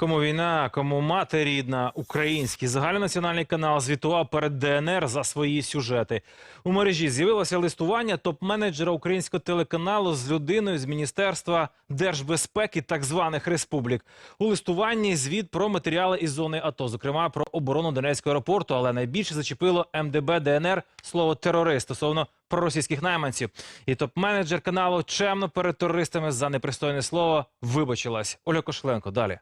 Кому війна, кому мати рідна, український загальнонаціональний канал звітував перед ДНР за свої сюжети. У мережі з'явилося листування топ-менеджера українського телеканалу з людиною з міністерства держбезпеки так званих республік. У листуванні звіт про матеріали із зони АТО, зокрема про оборону Донецького аеропорту, але найбільше зачепило МДБ ДНР слово терорист стосовно проросійських найманців. І топ-менеджер каналу чемно перед терористами за непристойне слово вибачилась. Оля Кошленко далі.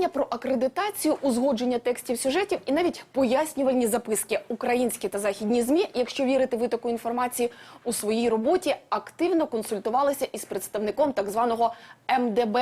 Прохання про акредитацію, узгодження текстів сюжетів і навіть пояснювальні записки. Українські та західні змі, якщо вірити витоку інформації, у своїй роботі активно консультувалися із представником так званого МДБ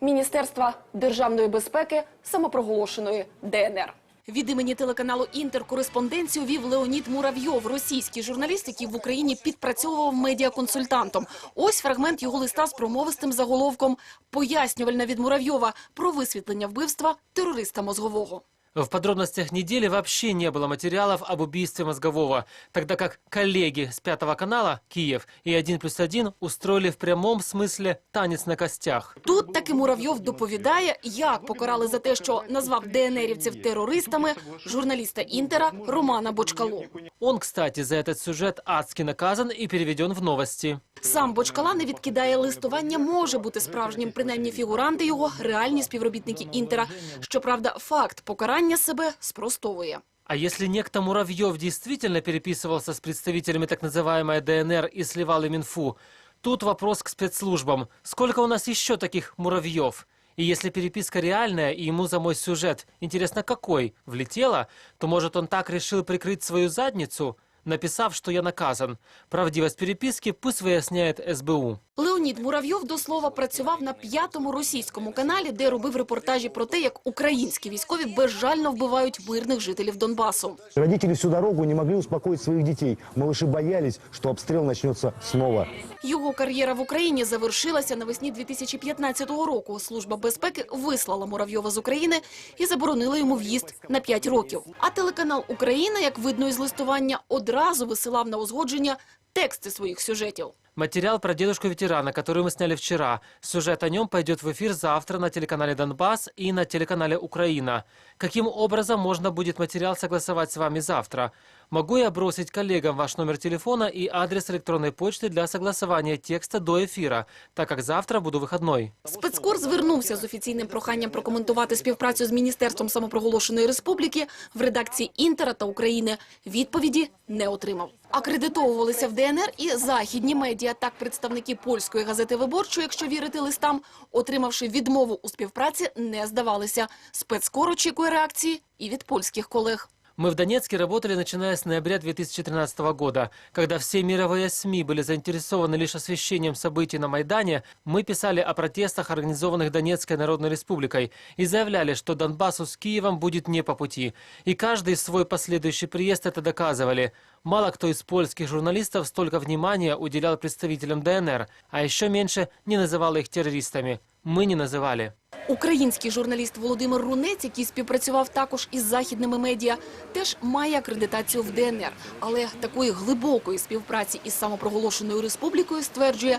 Міністерства державної безпеки самопроголошеної ДНР. Від імені телеканалу Інтер кореспонденцію вів Леонід Муравйов, російський журналіст, який в Україні підпрацьовував медіаконсультантом. Ось фрагмент його листа з промовистим заголовком «Пояснювальна від Муравйова про висвітлення вбивства терориста мозгового». В подробностях недели вообще не было материалов об убийстве Мозгового, тогда как коллеги с Пятого канала «Киев» и «1 плюс 1» устроили в прямом смысле танец на костях. Тут таки Муравйов доповідає, як покарали за те, що назвав ДНРівців терористами журналіста Інтера Романа Бочкалу. Он, кстати, за этот сюжет адски наказан и переведен в новости. Сам Бочкала не відкидає листування, може бути справжнім. Принаймні фігуранти його реальні співробітники Інтера. Щоправда, факт покарання себе спростовує. А если некто Муравьев действительно переписывался с представителями так называемой ДНР и сливал им инфу, тут вопрос к спецслужбам. Сколько у нас еще таких Муравьев? И если переписка реальная, и ему за мой сюжет, интересно какой, влетела, то может он так решил прикрыть свою задницу, написав, что я наказан. Правдивость переписки пусть выясняет СБУ. Леонід Муравйов до слова працював на п'ятому російському каналі, де робив репортажі про те, як українські військові безжально вбивають мирних жителів Донбасу. Родители всю дорогу не могли успокоить своих детей. Малыши боялись, что обстрел начнется снова. Його кар'єра в Україні завершилася навесні 2015 року. Служба безпеки вислала Муравйова з України і заборонила йому в'їзд на 5 років. А телеканал Україна, як видно із листування, одразу висилав на узгодження тексти своїх сюжетів. Материал про дедушку-ветерана, который мы сняли вчера. Сюжет о нем пойдет в эфир завтра на телеканале «Донбасс» и на телеканале «Украина». Каким образом можно будет материал согласовать с вами завтра? Могу я бросить коллегам ваш номер телефона и адрес электронной почты для согласования текста до эфира, так как завтра буду выходной. Спецкор звернувся з офіційним проханням прокоментувати співпрацю з Міністерством самопроголошеної республіки в редакції Інтера та України. Відповіді не отримав. Акредитовувалися в ДНР і західні медіа. Так, представники польської газети «Виборчої», якщо вірити листам, отримавши відмову у співпраці, не здавалися. Спецкор очікує реакції і від польських колег. Мы в Донецке работали начиная с ноября 2013 года. Когда все мировые СМИ были заинтересованы лишь освещением событий на Майдане, мы писали о протестах, организованных Донецкой Народной Республикой, и заявляли, что Донбассу с Киевом будет не по пути. И каждый свой последующий приезд это доказывали. Мало кто из польских журналистов столько внимания уделял представителям ДНР, а еще меньше не называл их террористами. Мы не называли. Український журналіст Володимир Рунець, який співпрацював також із західними медіа, теж має акредитацію в ДНР. Але такої глибокої співпраці із самопроголошеною республікою, стверджує,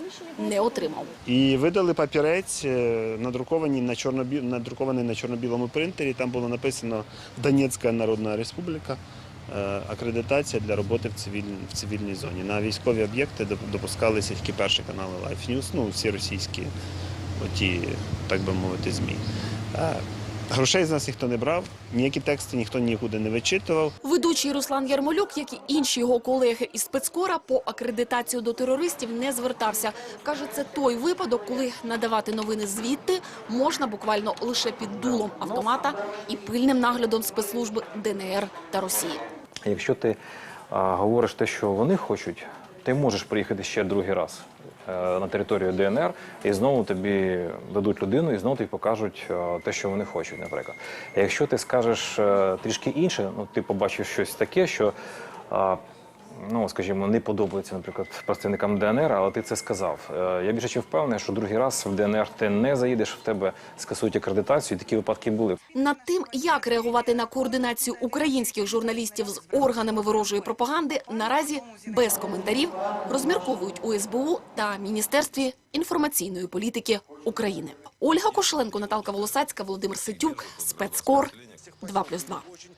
не отримав. І видали папірець, е, надрукований на чорнобі... надрукований на чорно-білому принтері. Там було написано Донецька Народна Республіка. е, Акредитація для роботи в цивільній, в цивільній зоні. На військові об'єкти доп- допускалися тільки перші канали Life News, ну всі російські, оті, так би мовити, ЗМІ. Грошей з нас ніхто не брав, ніякі тексти ніхто нікуди не вичитував. Ведучий Руслан Ярмолюк, як і інші його колеги із спецкора, по акредитацію до терористів не звертався. Каже, це той випадок, коли надавати новини звідти можна буквально лише під дулом автомата і пильним наглядом спецслужби ДНР та Росії. Якщо ти а, говориш те, що вони хочуть, ти можеш приїхати ще другий раз е, на територію ДНР, і знову тобі дадуть людину, і знову тобі покажуть е, те, що вони хочуть, наприклад. Якщо ти скажеш е, трішки інше, ну ти побачив щось таке, що. Ну, скажімо, не подобається, наприклад, представникам ДНР, але ти це сказав. Е, Я більше чим впевнений, що другий раз в ДНР ти не заїдеш, в тебе скасують акредитацію, такі випадки були. Над тим, як реагувати на координацію українських журналістів з органами ворожої пропаганди, наразі без коментарів розмірковують у СБУ та Міністерстві інформаційної політики України. Ольга Кошеленко, Наталка Волосацька, Володимир Ситюк, Спецкор 2+,2.